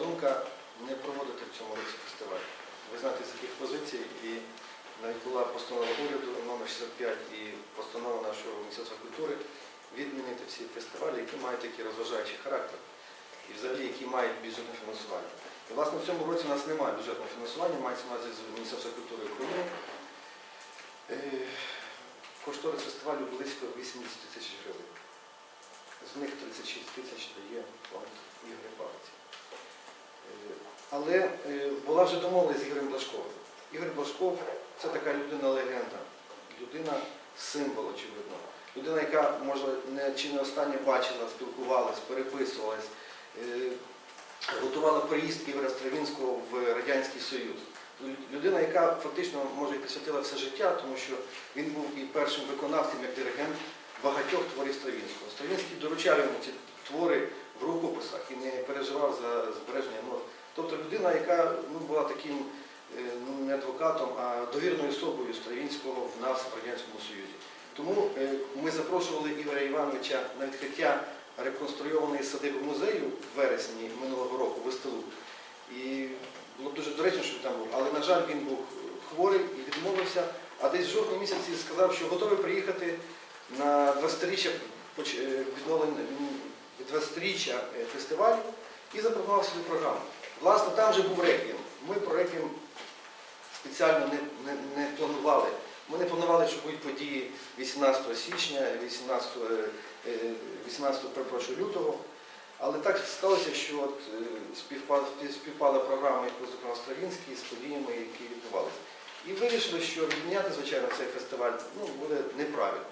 думка не проводити в цьому році фестиваль. Ви знаєте, з яких позицій, і навіть була постанова уряду номер 65 і постанова нашого Міністерства культури відмінити всі фестивалі, які мають такий розважаючий характер і взагалі які мають бюджетне фінансування. І, власне, в цьому році у нас немає бюджетного фінансування, мається увазі з Міністерства культури України. Е, Кошторис фестивалю близько 80 тисяч гривень. З них 36 тисяч дає фонд Ігоря Палиці. Але е, була вже домовленість з Ігорем Блажковим. Ігор Блажков це така людина-легенда, людина-символ, очевидно. Людина, яка, може, не, чи не останнє бачила, спілкувалась, переписувалась, е, готувала приїзд Ігоря Стравінського в Радянський Союз. Людина, яка фактично може і присвятила все життя, тому що він був і першим виконавцем як диригент багатьох творів Стравінського. Стравінський доручав йому ці твори в рукописах і не переживав за збереження нот. Тобто людина, яка ну, була таким е, ну, не адвокатом, а довірною особою Стравінського в нас в Радянському Союзі. Тому е, ми запрошували Ігоря Івановича на відкриття реконструйованої садиби музею в вересні минулого року в Вестелу. І було дуже доречно, щоб він там був. Але, на жаль, він був хворий і відмовився. А десь в жовтні місяці сказав, що готовий приїхати на 20-річчя поч- е, відновлення м, 20-річчя е, фестивалю і запропонував свою програму. Власне, там же був реквієм. Ми про реквієм спеціально не, не, не планували. Ми не планували, що будуть події 18 січня, 18, е, е, 18 перепрошую, лютого. Але так сталося, що от, е, співпала, співпала програма, яку зокрема Стравінський з подіями, які відбувалися. І вирішили, що відміняти, звичайно, цей фестиваль ну, буде неправильно.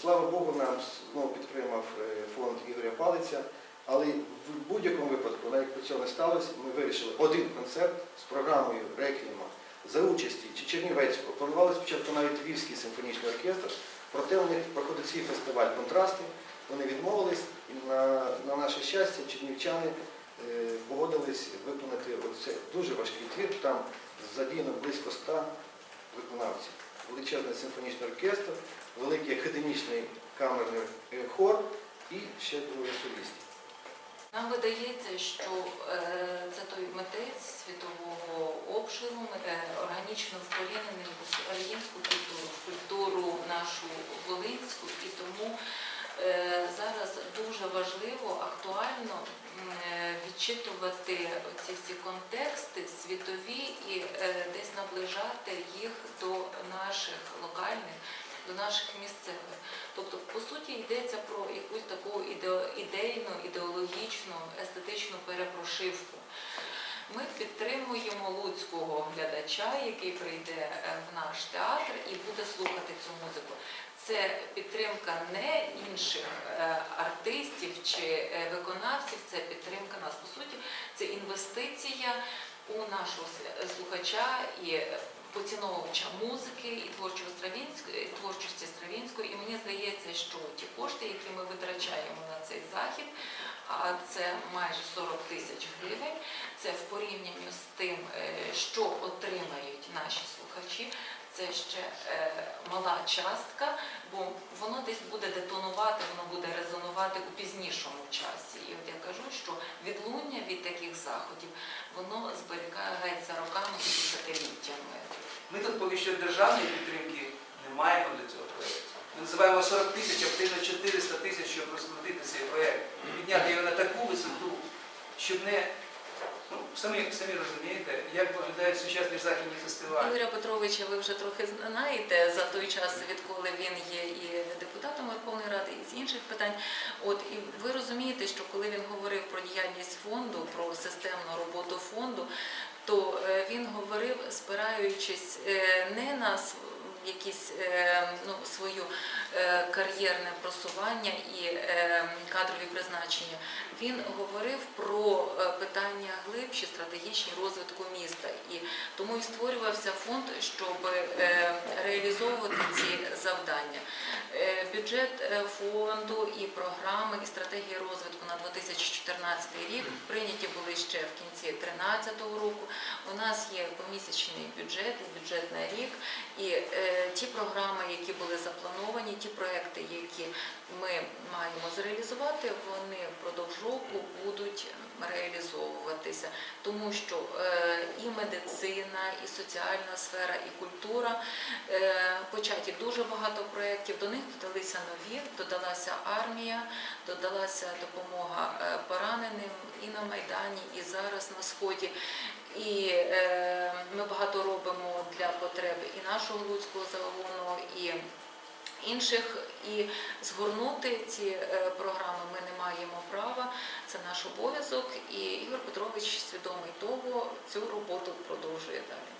Слава Богу, нам знову підтримав е, фонд Ігоря Палиця. Але в будь-якому випадку, навіть якби цього не сталося, ми вирішили один концерт з програмою Реквієма за участі чи Чернівецького. Планували спочатку навіть Львівський симфонічний оркестр, проте у них проходить свій фестиваль контрасти. Вони відмовились і на, на наше щастя, чернівчани е, погодились виконати оце дуже важкий твір. Там задіяно близько ста виконавців. Величезний симфонічний оркестр, великий академічний камерний хор і ще двоє солістів. Нам видається, що е, це той митець світового обширу, е, органічно вкорінений в українську культуру, в культуру нашу волинську, і тому е, зараз дуже важливо, актуально е, ці всі контексти світові і е, десь наближати їх до наших локальних, до наших місцевих. Тобто, по суті, йдеться про якусь таку ідейну, ідеологічну, естетичну перепрошивку. Ми підтримуємо луцького глядача, який прийде е, в наш театр і буде слухати цю музику. Це підтримка не інших е, артистів чи е, виконавців, це підтримка нас. По суті, це інвестиція у нашого слухача і поціновувача музики і творчості Стравінської. І мені здається, що ті кошти, які ми витрачаємо на цей захід, а це майже 40 тисяч гривень, це в порівнянні з тим, е, що отримають наші слухачі. Це ще е, мала частка, бо воно десь буде детонувати, воно буде резонувати у пізнішому часі. І от я кажу, що відлуння від таких заходів воно зберігається роками і десятиліттями. Ми тут поки що державної підтримки не маємо для цього проєкту. Ми називаємо 40 тисяч, активно 400 тисяч, щоб розкрутити цей проєкт. Підняти його на таку висоту, щоб не. Ну, самі, самі розумієте, як виглядають сучасні західні фестивалі. Ігоря Петровича ви вже трохи знаєте за той час, відколи він є і депутатом Верховної Ради, і з інших питань. От і ви розумієте, що коли він говорив про діяльність фонду, про системну роботу фонду, то е, він говорив, спираючись е, не на якісь е, ну, свою е, кар'єрне просування і е, кадрові призначення. Він говорив про питання глибші, стратегічні розвитку міста. І тому і створювався фонд, щоб реалізовувати ці завдання. Е, Бюджет е, фонду і програми, і стратегії розвитку на 2014 рік прийняті були ще в кінці 2013 року. У нас є помісячний бюджет і бюджет на рік. І е, ті програми, які були заплановані, ті проекти, які ми маємо зреалізувати, вони впродовж року будуть реалізовуватися, тому що е, і медицина, і соціальна сфера, і культура е, початі дуже багато проєктів. До них додалися нові, додалася армія, додалася допомога е, пораненим і на Майдані, і зараз на Сході. І е, ми багато робимо для потреб і нашого Луцького загону, і інших. І згорнути ці е, програми ми не маємо права. Це наш обов'язок. І Ігор Петрович свідомий того цю роботу продовжує далі.